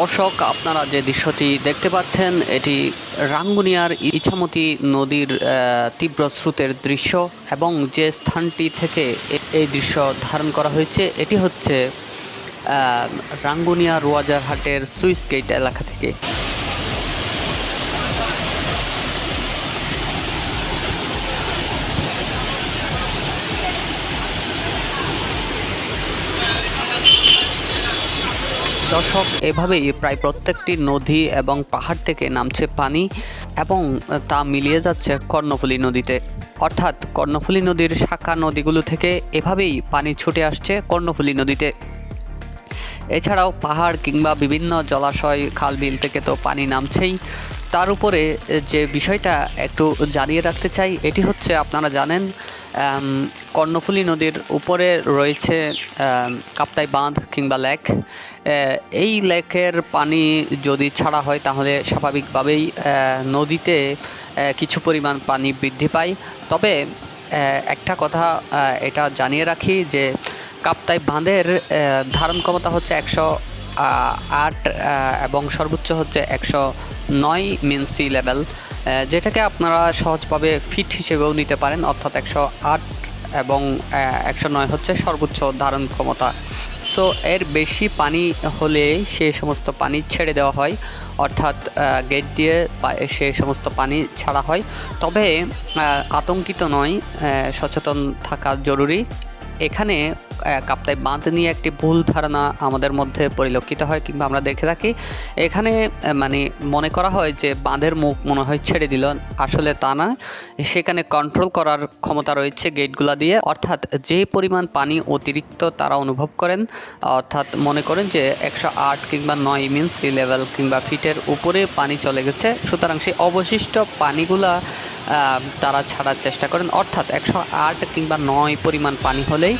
দর্শক, আপনারা যে দৃশ্যটি দেখতে পাচ্ছেন, এটি রাঙ্গুনিয়ার ইছামতি নদীর তীব্র স্রোতের দৃশ্য এবং যে স্থানটি থেকে এই দৃশ্য ধারণ করা হয়েছে, এটি হচ্ছে রাঙ্গুনিয়া রোয়াজারহাটের সুইস গেট এলাকা থেকে। দর্শক, এভাবেই প্রায় প্রত্যেকটি নদী এবং পাহাড় থেকে নামছে পানি এবং তা মিলিয়ে যাচ্ছে কর্ণফুলী নদীতে। অর্থাৎ কর্ণফুলী নদীর শাখা নদীগুলো থেকে এভাবেই পানি ছুটে আসছে কর্ণফুলী নদীতে। এছাড়াও পাহাড় কিংবা বিভিন্ন জলাশয় খাল বিল থেকে তো পানি নামছেই। তার উপরে যে বিষয়টা একটু জানিয়ে রাখতে চাই, এটি হচ্ছে, আপনারা জানেন কর্ণফুলী নদীর উপরে রয়েছে কাপ্তাই বাঁধ কিংবা লেক। এই লেকের পানি যদি ছাড়া হয় তাহলে স্বাভাবিকভাবেই নদীতে কিছু পরিমাণ পানি বৃদ্ধি পায়। তবে একটা কথা এটা জানিয়ে রাখি যে কাপ্তাই বাঁধের ধারণ ক্ষমতা হচ্ছে একশো আট এবং সর্বোচ্চ হচ্ছে একশো নয় মিন সি লেভেল যেটাকে আপনারা সহজভাবে ফিট হিসেবেও নিতে পারেন, অর্থাৎ একশো আট এবং একশো নয় হচ্ছে সর্বোচ্চ ধারণ ক্ষমতা। সো এর বেশি পানি হলে সে সমস্ত পানি ছেড়ে দেওয়া হয়, অর্থাৎ গেট দিয়ে সে সমস্ত পানি ছাড়া হয়। তবে আতঙ্কিত নয় সচেতন থাকা জরুরি। এখানে কাপ্তাই বাঁধ নিয়ে একটি ভুল ধারণা আমাদের মধ্যে পরিলক্ষিত হয় কিংবা আমরা দেখে থাকি। এখানে মানে মনে করা হয় যে বাঁধের মুখ মনে হয় ছেড়ে দিল। আসলে তা না। সেখানে কন্ট্রোল করার ক্ষমতা রয়েছে গেটগুলা দিয়ে। অর্থাৎ যে পরিমাণ পানি অতিরিক্ত তারা অনুভব করেন, অর্থাৎ মনে করেন যে একশো আট কিংবা নয় মিন সি লেভেল কিংবা ফিটের উপরে পানি চলে গেছে। সুতরাং সেই অবশিষ্ট পানিগুলা তারা ছাড়ার চেষ্টা করেন। অর্থাৎ একশো আট কিংবা নয় পরিমাণ পানি হলেই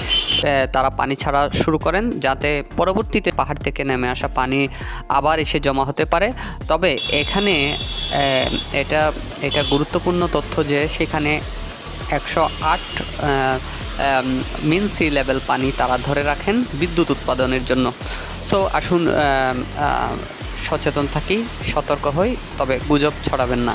তারা পানি ছাড়া শুরু করেন যাতে পরবর্তীতে পাহাড় থেকে নেমে আসা পানি আবার এসে জমা হতে পারে। তবে এখানে এটা এটা গুরুত্বপূর্ণ তথ্য যে সেখানে একশো আট মিন সি লেভেল পানি তারা ধরে রাখেন বিদ্যুৎ উৎপাদনের জন্য। সো, আসুন সচেতন থাকি, সতর্ক হই, তবে গুজব ছড়াবেন না।